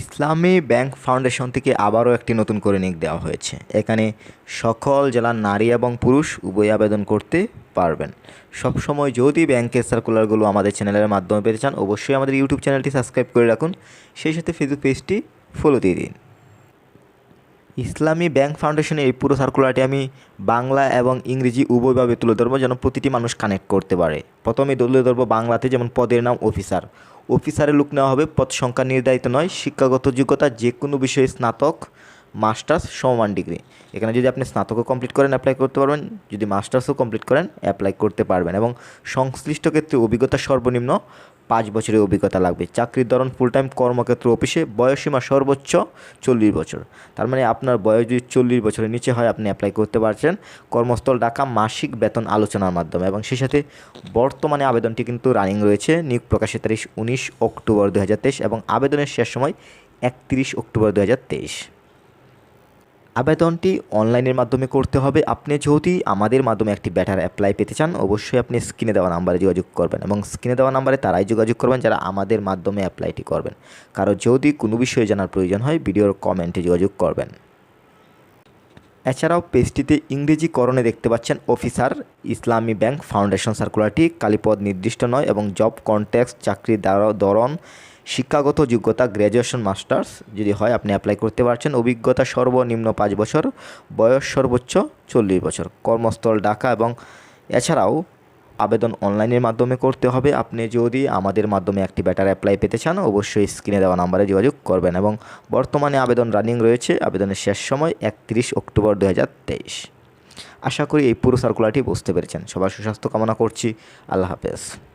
ইসলামী bank foundation থেকে আবারও একটি নতুন করে নিক দেওয়া হয়েছে। এখানে সকল জেলার নারী এবং পুরুষ উভয় আবেদন করতে পারবেন। সবসময় যদি ব্যাংকের সার্কুলারগুলো আমাদের চ্যানেলের মাধ্যমে পেতে চান, অবশ্যই আমাদের ইউটিউব চ্যানেলটি সাবস্ক্রাইব করে রাখুন। সেই সাথে ফেসবুক পেজটি ফলো দিয়ে দিন। ইসলামী ব্যাংক ফাউন্ডেশনের এই পুরো সার্কুলারটি আমি বাংলা এবং ইংরেজি উভয়ভাবে তুলে ধরবো, যেন প্রতিটি মানুষ কানেক্ট করতে পারে। প্রথমে তুলে ধরবো বাংলাতে, যেমন পদের নাম অফিসার অফিসারের লোক নেওয়া হবে পদ সংখ্যা নির্ধারিত নয় শিক্ষাগত যোগ্যতা যে কোনো বিষয়ে স্নাতক। মাস্টার্স সমমান ডিগ্রি। এখানে যদি আপনি স্নাতকও কমপ্লিট করেন অ্যাপ্লাই করতে পারবেন। যদি মাস্টার্সও কমপ্লিট করেন অ্যাপ্লাই করতে পারবেন এবং সংশ্লিষ্ট ক্ষেত্রে অভিজ্ঞতা সর্বনিম্ন পাঁচ বছরের অভিজ্ঞতা লাগবে। চাকরির ধরন ফুল টাইম কর্মক্ষেত্র অফিসে বয়সীমা সর্বোচ্চ চল্লিশ বছর। তার মানে আপনার বয়স যদি চল্লিশ বছরের নিচে হয়, আপনি অ্যাপ্লাই করতে পারছেন। কর্মস্থল ডাকা মাসিক বেতন আলোচনার মাধ্যমে এবং সেই সাথে বর্তমানে আবেদনটি কিন্তু রানিং রয়েছে। নিয়োগ প্রকাশের তারিখ উনিশ অক্টোবর দু হাজার তেইশ এবং আবেদনের শেষ সময় একত্রিশ অক্টোবর দু হাজার তেইশ। আবেদনটি অনলাইনের মাধ্যমে করতে হবে। আপনি যদি আমাদের মাধ্যমে একটি ব্যাটার অ্যাপ্লাই পেতে চান, অবশ্যই আপনি স্ক্রিনে দেওয়া নাম্বারে যোগাযোগ করবেন এবং স্ক্রিনে দেওয়া নাম্বারে তারাই যোগাযোগ করবেন যারা আমাদের মাধ্যমে অ্যাপ্লাইটি করবেন। কারও যদি কোনো বিষয়ে জানার প্রয়োজন হয়, ভিডিওর কমেন্টে যোগাযোগ করবেন। এছাড়াও পেজটিতে ইংরেজি করণে দেখতে পাচ্ছেন, অফিসার ইসলামী ব্যাংক ফাউন্ডেশন সার্কুলারটি কালীপদ নির্দিষ্ট নয় এবং জব কন্ট্যাক্ট চাকরির ধরন শিক্ষাগত যোগ্যতা গ্র্যাজুয়েশন মাস্টার্স যদি হয়, আপনি অ্যাপ্লাই করতে পারছেন। অভিজ্ঞতা সর্বনিম্ন পাঁচ বছর, বয়স সর্বোচ্চ চল্লিশ বছর। কর্মস্থল ঢাকা এবং এছাড়াও আবেদন অনলাইনের মাধ্যমে করতে হবে। আপনি যদি আমাদের মাধ্যমে একটি ব্যাটার অ্যাপ্লাই পেতে চান, অবশ্যই স্ক্রিনে দেওয়া নাম্বারে যোগাযোগ করবেন এবং বর্তমানে আবেদন রানিং রয়েছে। আবেদনের শেষ সময় একত্রিশ অক্টোবর দু হাজার তেইশ। আশা করি এই পুরো সার্কুলারটি বুঝতে পেরেছেন। সবার সুস্বাস্থ্য কামনা করছি। আল্লাহ হাফেজ।